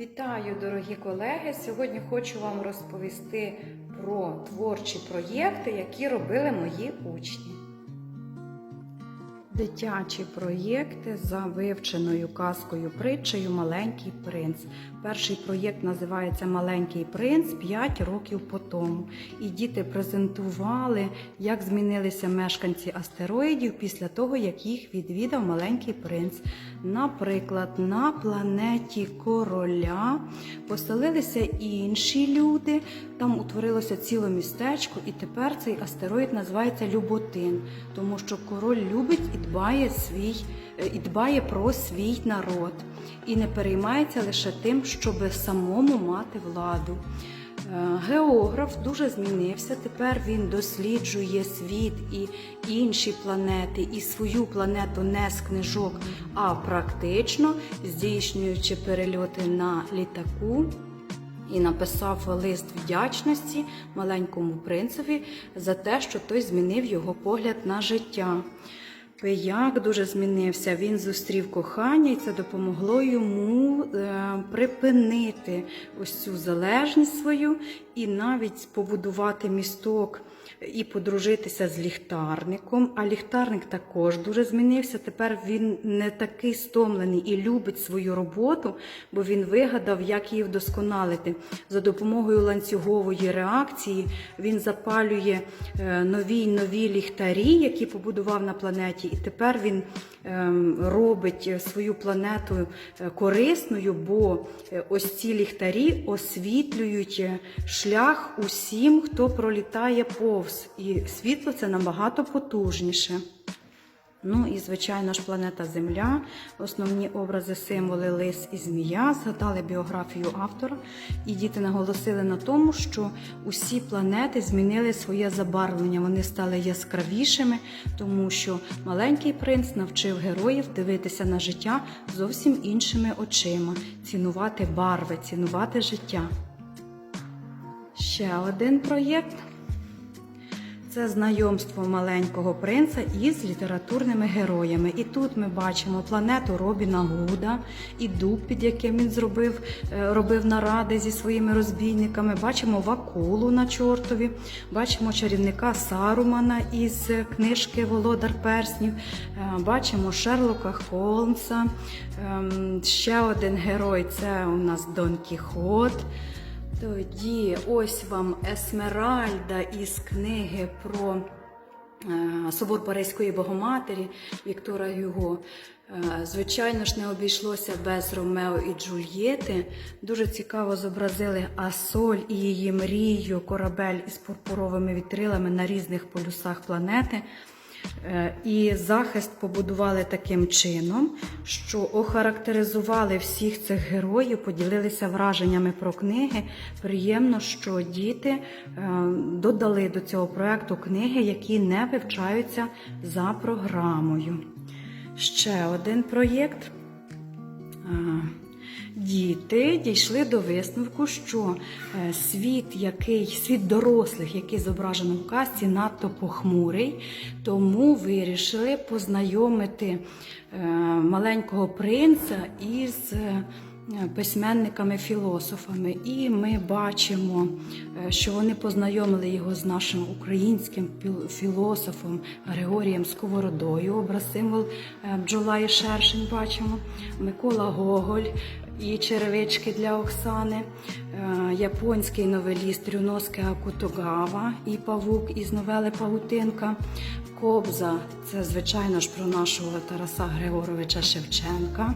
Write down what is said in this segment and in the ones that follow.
Вітаю, дорогі колеги! Сьогодні хочу вам розповісти про творчі проєкти, які робили мої учні. Дитячі проєкти за вивченою казкою притчею Маленький принц. Перший проєкт називається Маленький принц 5 років по тому. І діти презентували, як змінилися мешканці астероїдів після того, як їх відвідав маленький принц. Наприклад, на планеті короля поселилися інші люди, там утворилося ціле містечко, і тепер цей астероїд називається Люботин, тому що король любить і дбає свій е, і дбає про свій народ, і не переймається лише тим, щоб самому мати владу. Е, Географ дуже змінився. Тепер він досліджує світ і інші планети, і свою планету не з книжок, а практично здійснюючи перельоти на літаку. І написав лист вдячності маленькому принцеві за те, що той змінив його погляд на життя. Пияк дуже змінився. Він зустрів кохання, і це допомогло йому е, припинити ось цю залежність свою і навіть побудувати місток і подружитися з ліхтарником. А ліхтарник також дуже змінився. Тепер він не такий стомлений і любить свою роботу, бо він вигадав, як її вдосконалити. За допомогою ланцюгової реакції він запалює е, нові й нові ліхтарі, які побудував на планеті. І тепер він ем, робить свою планету е, корисною, бо е, ось ці ліхтарі освітлюють е, шлях усім, хто пролітає повз. І світло це набагато потужніше. Ну і звичайно ж планета Земля, основні образи, символи лис і змія, згадали біографію автора, і діти наголосили на тому, що усі планети змінили своє забарвлення. Вони стали яскравішими, тому що маленький принц навчив героїв дивитися на життя зовсім іншими очима, цінувати барви, цінувати життя. Ще один проєкт. Це знайомство маленького принца із літературними героями. І тут ми бачимо планету Робіна Гуда і дуб, під яким він зробив, е, робив наради зі своїми розбійниками. Бачимо Вакулу на чортові, бачимо чарівника Сарумана із книжки Володар Перснів. Е, Бачимо Шерлока Холмса. Ем, Ще один герой це у нас Дон Кіхот. Тоді ось вам Есмеральда із книги про е, собор Паризької Богоматері Віктора Юго. Е, Звичайно ж, не обійшлося без Ромео і Джульєти. Дуже цікаво зобразили Асоль і її мрію, корабель із пурпуровими вітрилами на різних полюсах планети. Е, І захист побудували таким чином, що охарактеризували всіх цих героїв, поділилися враженнями про книги. Приємно, що діти е, додали до цього проекту книги, які не вивчаються за програмою. Ще один проєкт. Діти дійшли до висновку, що е, світ, який світ дорослих, який зображено в казці, надто похмурий, тому вирішили познайомити е, маленького принца із е, письменниками-філософами. І ми бачимо, що вони познайомили його з нашим українським філософом Григорієм Сковородою. Образ символ бджола і шершень бачимо. Микола Гоголь і черевички для Оксани, е, японський новеліст Рюноске Акутогава і павук із новели Павутинка. Кобза це, звичайно ж, про нашого Тараса Григоровича Шевченка.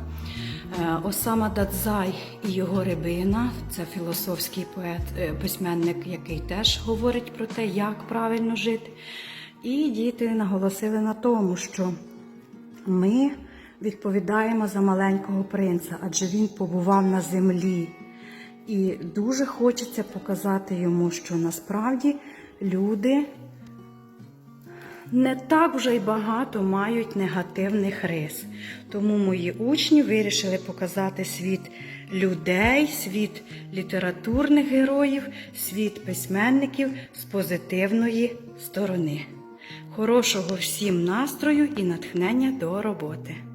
Е, Осама Дадзай і його рибина це філософський поет, е, письменник, який теж говорить про те, як правильно жити. І діти наголосили на тому, що ми відповідаємо за маленького принца, адже він побував на землі. І дуже хочеться показати йому, що насправді люди не так вже й багато мають негативних рис. Тому мої учні вирішили показати світ людей, світ літературних героїв, світ письменників з позитивної сторони. Хорошого всім настрою і натхнення до роботи!